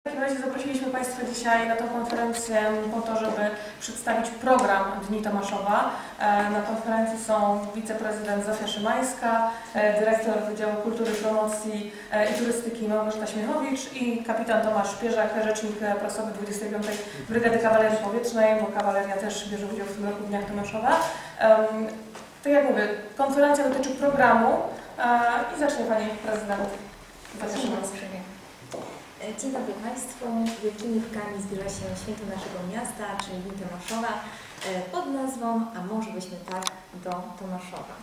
W takim razie zaprosiliśmy Państwa dzisiaj na tę konferencję po to, żeby przedstawić program Dni Tomaszowa. E, Na konferencji są wiceprezydent Zofia Szymańska, e, dyrektor Wydziału Kultury, Promocji e, i Turystyki Małgorzata Śmiechowicz i kapitan Tomasz Szpierzak, rzecznik prasowy 25. Brygady Kawalerii Powietrznej, bo kawaleria też bierze udział w tym roku w Dniach Tomaszowa. Tak jak mówię, konferencja dotyczy programu i zacznie Pani prezydent Zofia Szymańska. Dzień dobry Państwu. Wielkimi Wkami zbliża się święto naszego miasta, czyli Dni Tomaszowa, e, pod nazwą A może byśmy tak do Tomaszowa.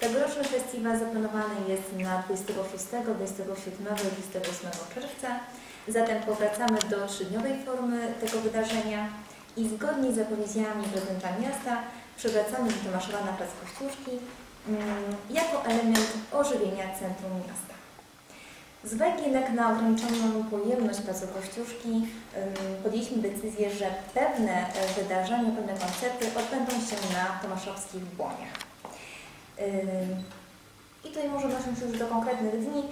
Tegoroczny festiwal zaplanowany jest na 26, 27 i 28 czerwca, zatem powracamy do trzydniowej formy tego wydarzenia i zgodnie z zapowiedziami prezydenta miasta przywracamy do Tomaszowa na plac Kościuszki mm, jako element ożywienia centrum miasta. Z uwagi jednak na ograniczoną pojemność placu Kościuszki ym, podjęliśmy decyzję, że pewne e, wydarzenia, pewne koncerty odbędą się na tomaszowskich błoniach. I tutaj może odnosząc się już do konkretnych dni,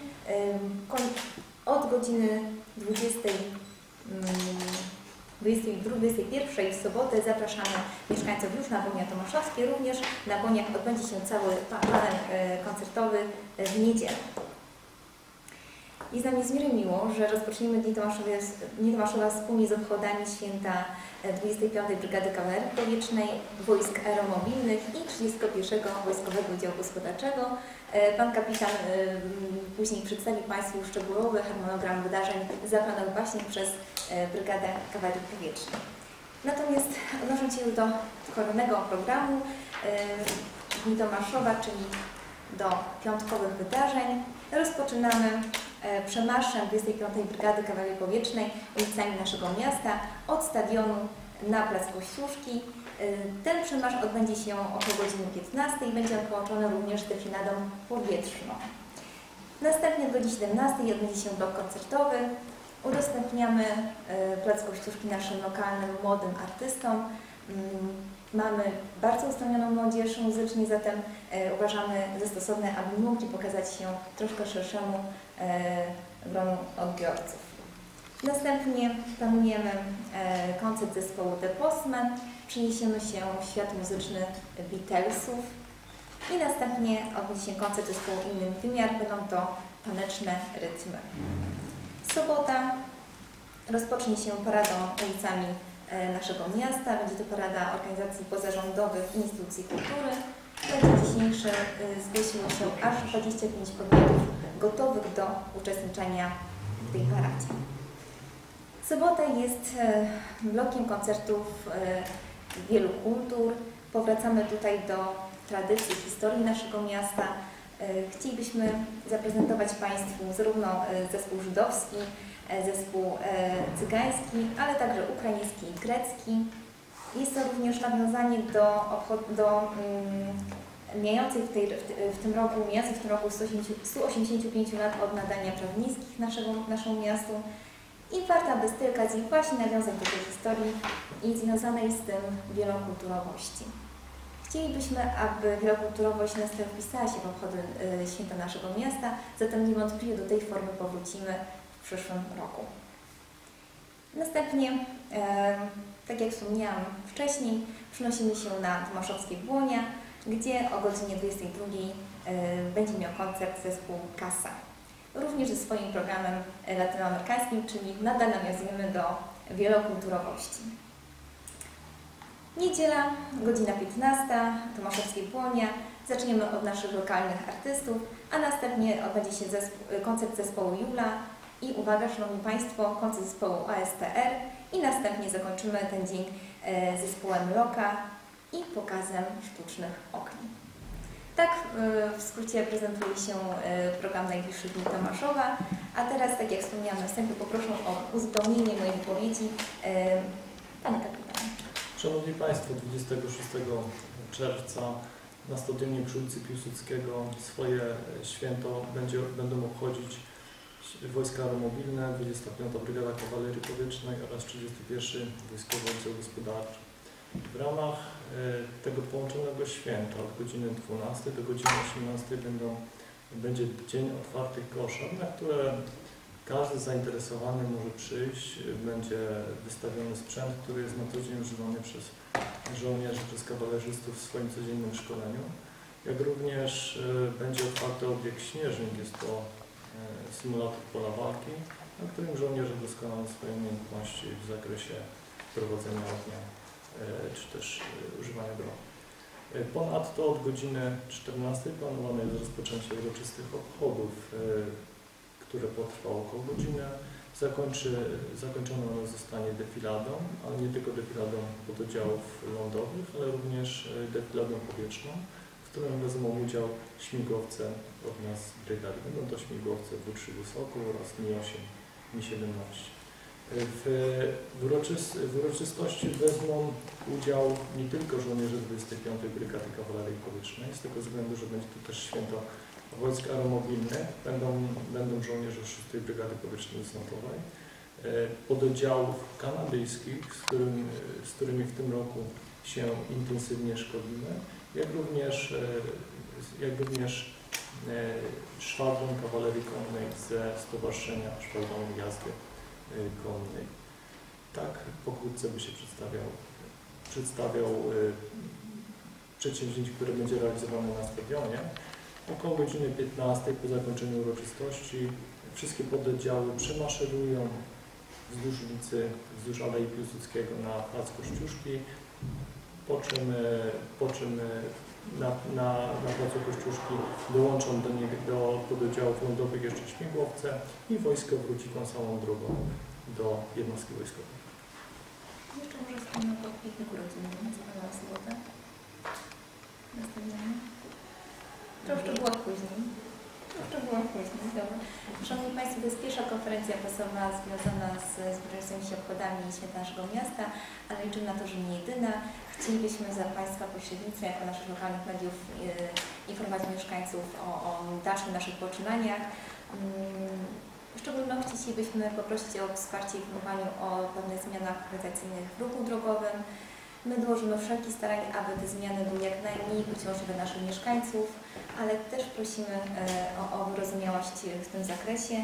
od godziny 20, ym, 22, 21 w sobotę zapraszamy mieszkańców już na Błonia Tomaszowskie. Również na Błoniach odbędzie się cały pa- panel e, koncertowy w niedzielę. Jest nam niezmiernie miło, że rozpoczniemy Dni Tomaszowa, Dni Tomaszowa wspólnie z obchodami święta e, 25. Brygady Kawalerii Powietrznej, Wojsk Aeromobilnych i 31. Wojskowego Działu Gospodarczego. E, Pan kapitan e, później przedstawi Państwu szczegółowy harmonogram wydarzeń zaplanowanych właśnie przez e, Brygadę Kawalerii Powietrznej. Natomiast odnosząc się do kolejnego programu e, Dni Tomaszowa, czyli do piątkowych wydarzeń, rozpoczynamy e, przemarszem 25. Brygady Kawalerii Powietrznej ulicami naszego miasta od stadionu na Plac Kościuszki. E, Ten przemarsz odbędzie się około godziny 15 i będzie on połączony również z defiladą powietrzną. Następnie o godzinie 17 odbędzie się blok koncertowy. Udostępniamy e, Plac Kościuszki naszym lokalnym młodym artystom. Mamy bardzo ustanowioną młodzież muzycznie, zatem e, uważamy za stosowne, aby mogli pokazać się troszkę szerszemu e, gronu odbiorców. Następnie planujemy e, koncert zespołu The Postman, przeniesiemy się w świat muzyczny Beatlesów i następnie odbędzie się koncert zespołu Inny Wymiar, będą to taneczne rytmy. Sobota rozpocznie się paradą ulicami naszego miasta. Będzie to parada organizacji pozarządowych i instytucji kultury. Na dzień dzisiejszy e, zgłosiło się aż 25 podmiotów gotowych do uczestniczenia w tej paradzie. Sobota jest e, blokiem koncertów e, wielu kultur. Powracamy tutaj do tradycji, historii naszego miasta. E, Chcielibyśmy zaprezentować Państwu zarówno e, zespół żydowski, e, zespół e, cygański, ale także ukraiński i grecki. Jest to również nawiązanie do, do mijających w, tej, w, w tym roku, mijających w tym roku 180, 185 lat od nadania praw miejskich naszego, naszemu miastu. I warta by tylko z właśnie nawiązać do tej historii i związanej z tym wielokulturowości. Chcielibyśmy, aby wielokulturowość następnie wpisała się w obchody y, święta naszego miasta, zatem niewątpliwie do tej formy powrócimy w przyszłym roku. Następnie, tak jak wspomniałam wcześniej, przenosimy się na Tomaszowskie Błonia, gdzie o godzinie 22 e, będzie miał koncert zespół Kasa. Również ze swoim programem latynoamerykańskim, czyli nadal nawiązujemy do wielokulturowości. Niedziela, godzina 15, Tomaszowskie Błonia. Zaczniemy od naszych lokalnych artystów, a następnie odbędzie się zesp- koncert zespołu Jula i uwaga, Szanowni Państwo, koncert zespołu ASTR i następnie zakończymy ten dzień e, zespołem Loka i pokazem sztucznych okni. Tak e, w skrócie prezentuje się e, program najbliższych dni Tomaszowa, a teraz, tak jak wspomniałam, następnie poproszę o uzupełnienie mojej wypowiedzi Pana Kapitana. Szanowni Państwo, 26 czerwca na stadionie przy ulicy Piłsudskiego swoje święto będzie, będą obchodzić Wojska Aeromobilne, 25. Brygada Kawalerii Powietrznej oraz 31. Wojskowy Oddział Gospodarczy. W ramach e, tego połączonego święta od godziny 12 do godziny 18 będą, będzie Dzień Otwartych Koszar, na które każdy zainteresowany może przyjść, będzie wystawiony sprzęt, który jest na co dzień używany przez żołnierzy, przez kawalerzystów w swoim codziennym szkoleniu. Jak również e, będzie otwarty obieg śnieżnik, jest to symulator pola walki, na którym żołnierze doskonalą swoje umiejętności w zakresie prowadzenia ognia e, czy też e, używania broni. E, Ponadto od godziny 14 planowane jest rozpoczęcie uroczystych obchodów, e, które potrwa około godzinę. Zakończy, zakończone ono zostanie defiladą, ale nie tylko defiladą pododdziałów lądowych, ale również e, defiladą powietrzną, którym wezmą udział śmigłowce od nas z brygady. Będą to śmigłowce W-3 Wysoko oraz Mi-8, Mi-17. W, w, uroczys, w uroczystości wezmą udział nie tylko żołnierze 25. Brygady Kawalerii Powietrznej, z tego względu, że będzie to też święto wojsk aeromobilnych, będą, będą żołnierze 6. Brygady Powietrznej Znotowej, e, pododdziałów kanadyjskich, z, którym, z którymi w tym roku się intensywnie szkolimy, jak również, e, jak również e, szwadron kawalerii konnej ze Stowarzyszenia Szwadronu Jazdy e, Konnej. Tak pokrótce by się przedstawiał, przedstawiał e, przedsięwzięcie, które będzie realizowane na stadionie. Około godziny 15 po zakończeniu uroczystości wszystkie pododdziały przemaszerują wzdłuż ulicy, wzdłuż Alei Piłsudskiego na plac Kościuszki, po czym, e, po czym e, na, na, na placu Kościuszki dołączą do, nie, do pododdziałów lądowych jeszcze śmigłowce i wojsko wróci tą samą drogą do jednostki wojskowej. Jeszcze może wspomnę o pikniku rodzinnym, co w sobotę. Na stadionie. To w szczegółach później. To dobra. Szanowni Państwo, to jest pierwsza konferencja prasowa związana z zbliżającymi się obchodami święta naszego miasta, ale liczymy na to, że nie jedyna. Chcielibyśmy za Państwa pośrednictwem, jako naszych lokalnych mediów, e, informować mieszkańców o, o dalszych naszych poczynaniach. Mm, W szczególności chcielibyśmy poprosić o wsparcie w informowaniu o pewnych zmianach organizacyjnych w ruchu drogowym. My dołożymy wszelkich starań, aby te zmiany były jak najmniej uciążliwe naszych mieszkańców, ale też prosimy e, o, o wyrozumiałość w tym zakresie.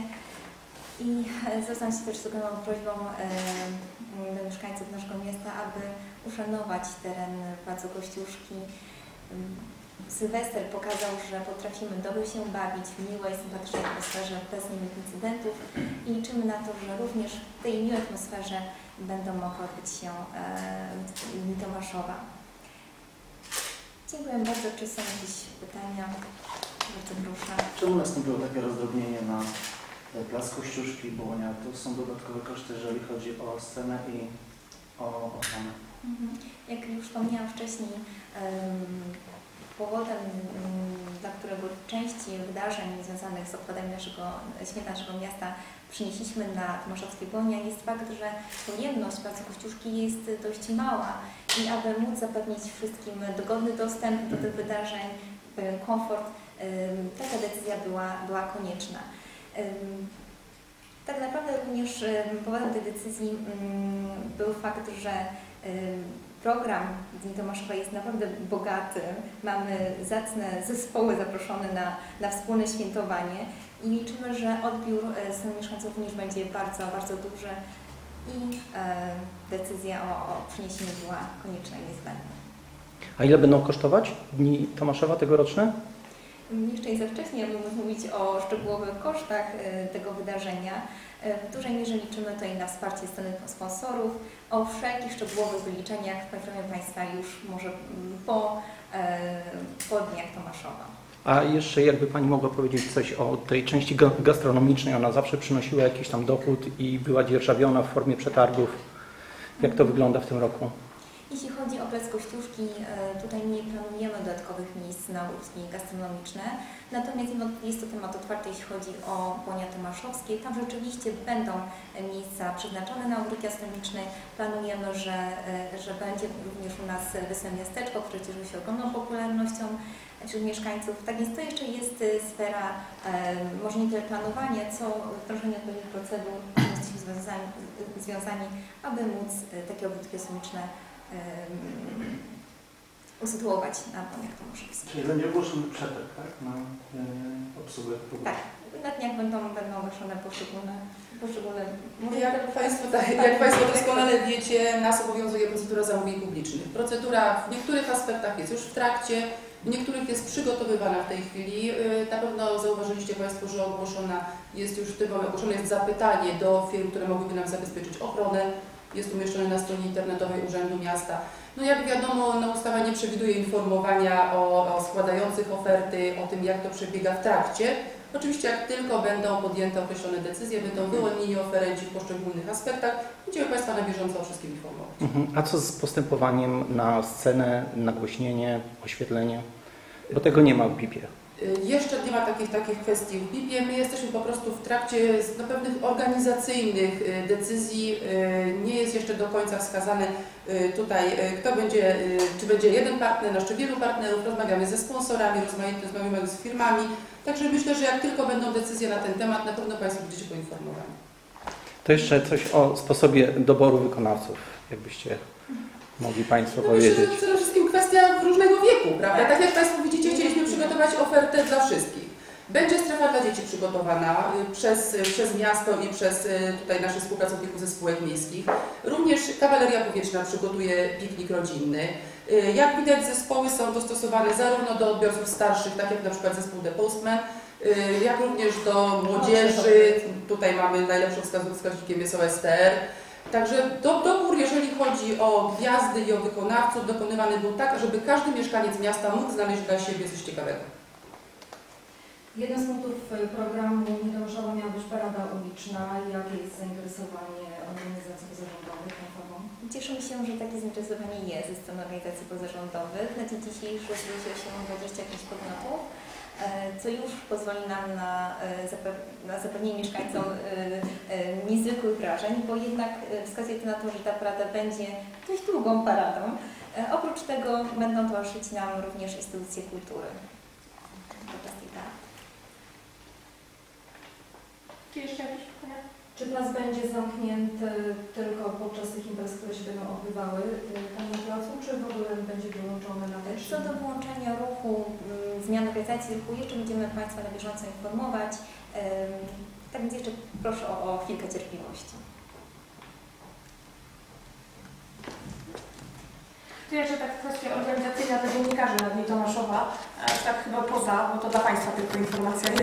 I e, zwracam się też z ogromną prośbą e, do mieszkańców naszego miasta, aby uszanować teren Placu Kościuszki. Sylwester pokazał, że potrafimy dobrze się bawić w miłej, sympatycznej atmosferze bez niemych incydentów i liczymy na to, że również w tej miłej atmosferze będą mogły odbyć się e, Tomaszowa. Dziękuję bardzo. Czy są jakieś pytania? Bardzo proszę. Czemu nastąpiło takie rozdrobnienie na e, Plac Kościuszki i Bołonia? To są dodatkowe koszty, jeżeli chodzi o scenę i o ochronę. Mhm. Jak już wspomniałam wcześniej, em, powodem, mm, dla którego części wydarzeń związanych z obchodami naszego święta naszego miasta przynieśliśmy na Tomaszowskie Bonia jest fakt, że pojemność Placu Kościuszki jest dość mała i aby móc zapewnić wszystkim dogodny dostęp do tych wydarzeń, pewien komfort, taka decyzja była, była konieczna. Tak naprawdę również em, powodem tej decyzji był fakt, że program Dni Tomaszowa jest naprawdę bogaty. Mamy zacne zespoły zaproszone na, na wspólne świętowanie i liczymy, że odbiór e, strony mieszkańców również będzie bardzo, bardzo duży i e, decyzja o, o była konieczna i niezbędna. A ile będą kosztować dni Tomaszowa tegoroczne? Jeszcze jest za wcześnie, aby mówić o szczegółowych kosztach e, tego wydarzenia. E, W dużej mierze liczymy tutaj na wsparcie strony sponsorów. O wszelkich szczegółowych wyliczeniach poinformujemy Państwa już może mm, po, e, po dniach Tomaszowa. A jeszcze jakby Pani mogła powiedzieć coś o tej części ga- gastronomicznej, ona zawsze przynosiła jakiś tam dochód i była dzierżawiona w formie przetargów. Jak to wygląda w tym roku? Jeśli chodzi o Plac Kościuszki, e, tutaj nie planujemy dodatkowych miejsc na usługi gastronomiczne, natomiast jest to temat otwarty, jeśli chodzi o Błonia Tomaszowskie. Tam rzeczywiście będą miejsca przeznaczone na ogród gastronomiczny. Planujemy, że, e, że będzie również u nas Wesołe Miasteczko, które cieszy się ogromną popularnością wśród mieszkańców. Tak więc to jeszcze jest e, sfera może nie tyle planowania, co wdrożenia odpowiednich procedur, jesteśmy związani, związani, aby móc takie obiekty gastronomiczne usytuować na Boniach Tomaszewskich. Czyli będzie ogłoszony przetarg, tak? Na e, obsługę programu. Tak, Na dniach będą, będą ogłoszone poszczególne, poszczególne Jak Państwo, tak, jak Państwo doskonale wiecie, nas obowiązuje procedura zamówień publicznych. Procedura w niektórych aspektach jest już w trakcie, w niektórych jest przygotowywana w tej chwili. Yy, Na pewno zauważyliście Państwo, że ogłoszona jest już w tym momencie, ogłoszone jest zapytanie do firm, które mogłyby nam zabezpieczyć ochronę. Jest umieszczone na stronie internetowej Urzędu Miasta. No jak wiadomo, no ustawa nie przewiduje informowania o, o składających oferty, o tym jak to przebiega w trakcie. Oczywiście jak tylko będą podjęte określone decyzje, będą wyłonieni oferenci w poszczególnych aspektach, będziemy Państwa na bieżąco o wszystkim informować. Mhm. A co z postępowaniem na scenę, nagłośnienie, oświetlenie? Bo tego nie ma w BIP-ie. Y, Jeszcze nie ma takich, takich kwestii w BIP-ie. My jesteśmy po prostu w trakcie no, pewnych organizacyjnych y, decyzji. Y, Nie jest jeszcze do końca wskazane tutaj, kto będzie, czy będzie jeden partner, na czy wielu partnerów. Rozmawiamy ze sponsorami, rozmawiamy, z firmami. Także myślę, że jak tylko będą decyzje na ten temat, na pewno Państwo będziecie poinformowani. To jeszcze coś o sposobie doboru wykonawców, jakbyście mogli Państwo No myślę, powiedzieć. że przede wszystkim kwestia różnego wieku, prawda? Tak jak Państwo widzicie, przygotować ofertę dla wszystkich. Będzie strefa dla dzieci przygotowana y, przez, y, przez miasto i przez y, tutaj naszych współpracowników ze spółek miejskich. Również kawaleria powietrzna przygotuje piknik rodzinny. Jak widać zespoły są dostosowane zarówno do odbiorców starszych, tak jak na przykład zespół The Postman, jak również do młodzieży. Tutaj mamy najlepszą wskaz- wskaźnikiem jest OSTR. Także do, dobór, jeżeli chodzi o gwiazdy i o wykonawców, dokonywany był tak, żeby każdy mieszkaniec miasta mógł znaleźć dla siebie coś ciekawego. Jednym z punktów e, programu Niedomyszowa miała być parada uliczna. Jakie jest zainteresowanie organizacji pozarządowych tą formą? Cieszymy się, że takie zainteresowanie jest ze strony organizacji pozarządowych. Na dzień dzisiejszy zgłosiło się 25 podmiotów, e, co już pozwoli nam na, e, na zapewnienie mieszkańcom e, e, niezwykłych wrażeń, bo jednak wskazuje to na to, że ta parada będzie dość długą paradą. Oprócz tego będą towarzyszyć nam również instytucje kultury. Podczas tej. Czy jeszcze jakieś pytania? Czy plac będzie zamknięty tylko podczas tych imprez, które się będą odbywały e, tam na placu, czy w ogóle będzie wyłączony na te Co do wyłączenia ruchu, mm, zmian organizacji ruchu, jeszcze będziemy Państwa na bieżąco informować. Tak więc jeszcze proszę o, o chwilkę cierpliwości. To jeszcze tak kwestia organizacyjna dla dziennikarzy na Dni Tomaszowa, e, tak chyba poza, bo to dla Państwa tylko informacja jest.